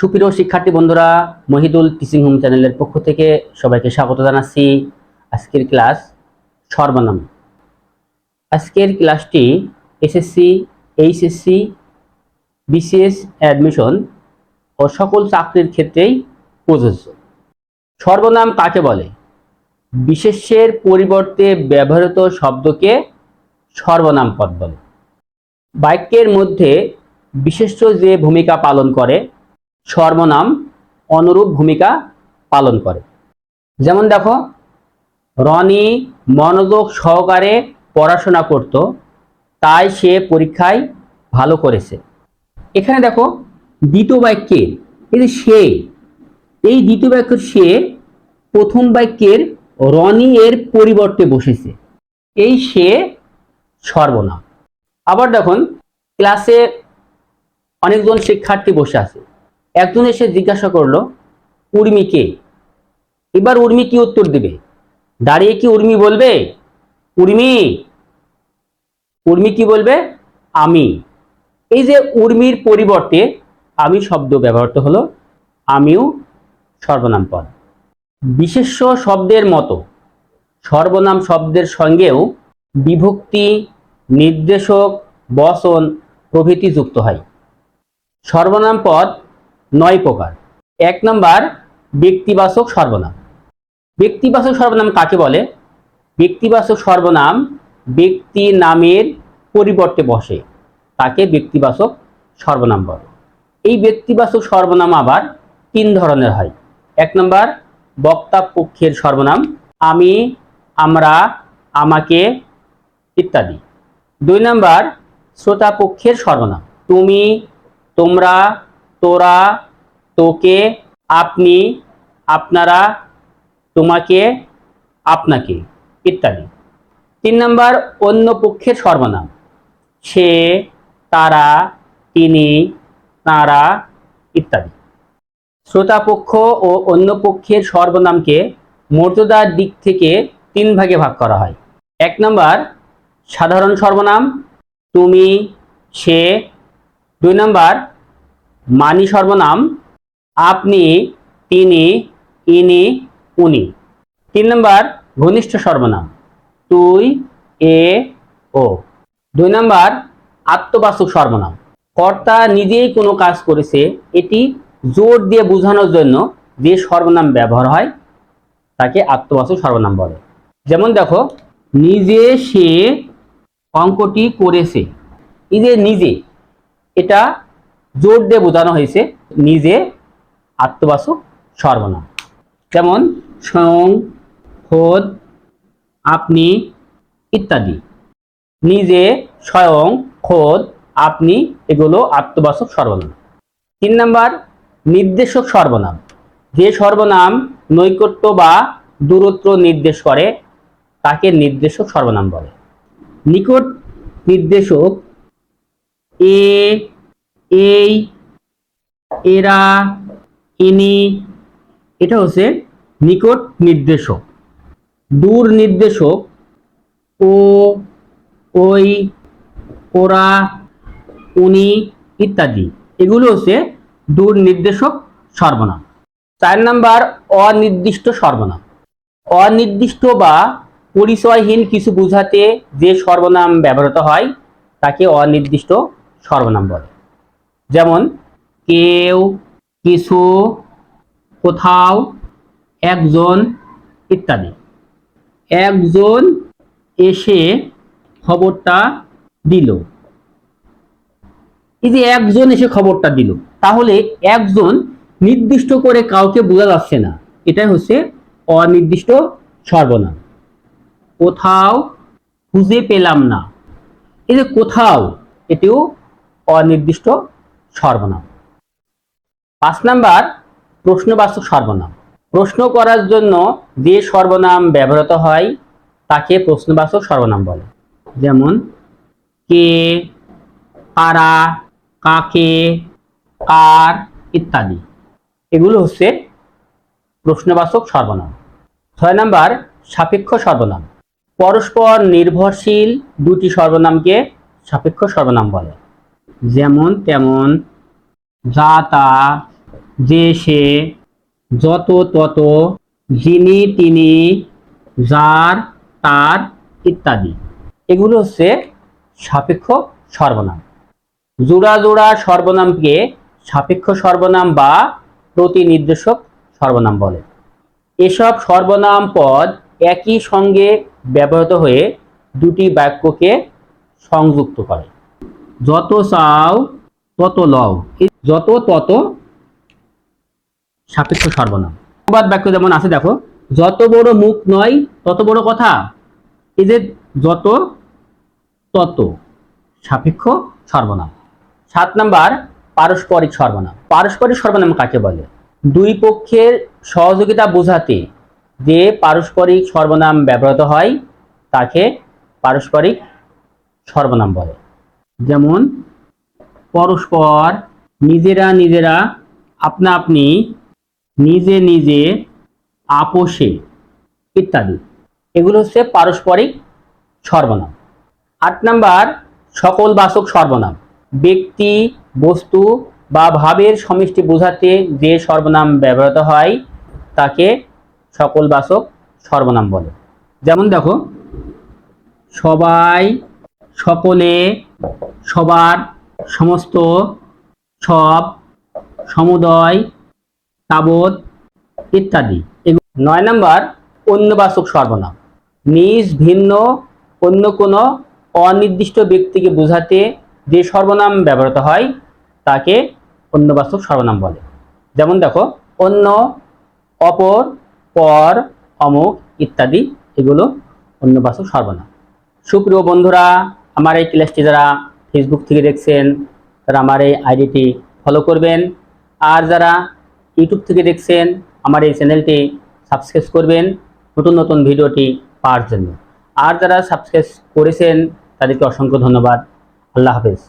সুপ্রিয় শিক্ষার্থী বন্ধুরা, মহিদুল টিচিং হোম চ্যানেলের পক্ষ থেকে সবাইকে স্বাগত জানাচ্ছি। আজকের ক্লাস সর্বনাম। আজকের ক্লাসটি এসএসসি এইচএসসি বিসিএস অ্যাডমিশন ও সকল চাকরির ক্ষেত্রেই প্রযোজ্য। সর্বনাম কাকে বলে? বিশেষ্যের পরিবর্তে ব্যবহৃত শব্দকে সর্বনাম পদ বলে। বাক্যের মধ্যে বিশেষ্য যে ভূমিকা পালন করে সর্বনাম অনুরূপ ভূমিকা পালন করে। যেমন দেখো, রনি মনোযোগ সহকারে পড়াশোনা করত, তাই সে পরীক্ষায় ভালো করেছে। এখানে দেখো, দ্বিতীয় বাক্যে, এই সে, এই দ্বিতীয় বাক্যের সে প্রথম বাক্যের রনি এর পরিবর্তে বসেছে। এই সে সর্বনাম। আবার দেখুন, ক্লাসে অনেকজন শিক্ষার্থী বসে আছে। একজন এসে জিজ্ঞাসা করল, উর্মি কে? এবার উর্মি কি উত্তর দিবে? দাঁড়িয়ে কি উর্মি বলবে? উর্মি উর্মি কি বলবে? আমি। এই যে উর্মির পরিবর্তে আমি শব্দ ব্যবহৃত হলো, আমিও সর্বনাম পদ। বিশেষ্য শব্দের মতো সর্বনাম শব্দের সঙ্গেও বিভক্তি, নির্দেশক বসন প্রভৃতি যুক্ত হয়। সর্বনাম পদ নয় প্রকার। এক নম্বর, ব্যক্তিবাচক সর্বনাম। ব্যক্তিবাচক সর্বনাম কাকে বলে? ব্যক্তিবাচক সর্বনাম ব্যক্তি নামের পরিবর্তে বসে। তাকে ব্যক্তিবাচক সর্বনাম বলে। এই ব্যক্তিবাচক সর্বনাম আবার তিন ধরনের হয়। এক নম্বর, বক্তা পক্ষের সর্বনাম আমি, আমরা, আমাকে ইত্যাদি। দুই নম্বর, শ্রোতা পক্ষের সর্বনাম তুমি, তোমরা তোরা, তোকে, আপনি, আপনারা, তোমাকে, আপনাকে ইত্যাদি। তিন নম্বর, অন্য পক্ষের সর্বনাম। সে, তারা, তিনি, তারা ইত্যাদি। শ্রোতা পক্ষ ও অন্য পক্ষের সর্বনামকে মর্যাদার দিক থেকে তিন ভাগে ভাগ করা হয়। এক নম্বর, সাধারণ সর্বনাম, তুমি, সে। দুই নম্বর মানি সর্বনাম, আপনি, তিনি, ইনি, উনি। তিন নম্বর, ঘনিষ্ঠ সর্বনাম, তুই, এ, ও। দুই নম্বর, আত্মবাচক সর্বনাম। কর্তা নিজেই কোনো কাজ করেছে, এটি জোর দিয়ে বোঝানোর জন্য যে সর্বনাম ব্যবহার হয়, তাকে আত্মবাচক সর্বনাম বলে। যেমন দেখো, নিজে সে অঙ্কটি করেছে। এই যে নিজে, এটা জোর দিয়ে বোঝানো হয়েছে, নিজে আত্মবাচক সর্বনাম। যেমন, স্বয়ং, খোদ, আপনি ইত্যাদি। নিজে, স্বয়ং, খোদ, আপনি এগুলো আত্মবাচক সর্বনাম। তিন নাম্বার, নির্দেশক সর্বনাম। যে সর্বনাম নৈকট্য বা দূরত্ব নির্দেশ করে, তাকে নির্দেশক সর্বনাম বলে। নিকট নির্দেশক এ এই, এরা, ইনি, এটা হচ্ছে নিকট নির্দেশক, দূর নির্দেশক, ও, ওই, ওরা, উনি ইত্যাদি। এগুলো হচ্ছে দূর নির্দেশক সর্বনাম। চার নাম্বার, অনির্দিষ্ট সর্বনাম। অনির্দিষ্ট বা পরিচয়হীন কিছু বোঝাতে যে সর্বনাম ব্যবহৃত হয়, তাকে অনির্দিষ্ট সর্বনাম বলে। যেমন, কেউ, কিছু, কোথাও, একজন, ইত্যাদি। একজন এসে খবরটা দিল। এই যে একজন এসে খবরটা দিল, তাহলে একজন নির্দিষ্ট করে কাউকে বোঝা যাচ্ছে না। এটাই হচ্ছে অনির্দিষ্ট সর্বনাম। কোথাও খুঁজে পেলাম না। এই যে কোথাও, এটিও অনির্দিষ্ট সর্বনাম। পাঁচ নাম্বার, প্রশ্নবাচক সর্বনাম। প্রশ্ন করার জন্য যে সর্বনাম ব্যবহৃত হয়, তাকে প্রশ্নবাচক সর্বনাম বলে। যেমন, কে, কারা, কাকে, কার ইত্যাদি। এগুলো হচ্ছে প্রশ্নবাচক সর্বনাম। ছয় নাম্বার, সাপেক্ষ সর্বনাম। পরস্পর নির্ভরশীল দুটি সর্বনামকে সাপেক্ষ সর্বনাম বলে। যেমন তেমন যা তা যে সে যত তত, যিনি তিনি, যার, তার ইত্যাদি। এগুলো হচ্ছে সাপেক্ষ সর্বনাম। জোড়া জোড়া সর্বনামকে সাপেক্ষ সর্বনাম বা প্রতিনির্দেশক সর্বনাম বলে। এসব সর্বনাম পদ একই সঙ্গে ব্যবহৃত হয়ে দুটি বাক্যকে সংযুক্ত করে। যত চাও তত লও। যত তত সাপেক্ষ সর্বনাম। অনুবাদ বাক্য যেমন আছে, দেখো, যত বড় মুখ নয়, তত বড় কথা। এই যে যত তত সাপেক্ষ সর্বনাম। সাত নাম্বার, পারস্পরিক সর্বনাম। পারস্পরিক সর্বনাম কাকে বলে? দুই পক্ষের সহযোগিতা বোঝাতে যে পারস্পরিক সর্বনাম ব্যবহৃত হয়, তাকে পারস্পরিক সর্বনাম বলে। যেমন, পরস্পর নিজেরা নিজেরা আপনা আপনি নিজে নিজে আপোষে ইত্যাদি। এগুলো হচ্ছে পারস্পরিক সর্বনাম। আট নাম্বার, সকল বাসক সর্বনাম। ব্যক্তি, বস্তু বা ভাবের সমষ্টি বোঝাতে যে সর্বনাম ব্যবহৃত হয়, তাকে সকল বাসক সর্বনাম বলে। যেমন দেখো, সবাই সকলে সবার সমস্ত সব সমুদয়, তাবৎ ইত্যাদি। নয় নাম্বার অন্যবাচক সর্বনাম নিজ ভিন্ন অন্য কোনো অনির্দিষ্ট ব্যক্তিকে বোঝাতে যে সর্বনাম ব্যবহৃত হয়, তাকে অন্যবাচক সর্বনাম বলে। যেমন দেখো অন্য অপর, পর, অমুক ইত্যাদি, এগুলো অন্যবাচক সর্বনাম সুপ্রিয় বন্ধুরা আমার এই ক্লাসটি যারা ফেসবুক থেকে দেখছেন, তারা আমার এই আইডিটি ফলো করবেন। আর যারা ইউটিউব থেকে দেখছেন, আমার এই চ্যানেলটি সাবস্ক্রাইব করবেন নতুন নতুন ভিডিওটি পাওয়ার জন্য। আর যারা সাবস্ক্রাইব করেছেন, তাদেরকে অসংখ্য ধন্যবাদ। আল্লাহ হাফেজ।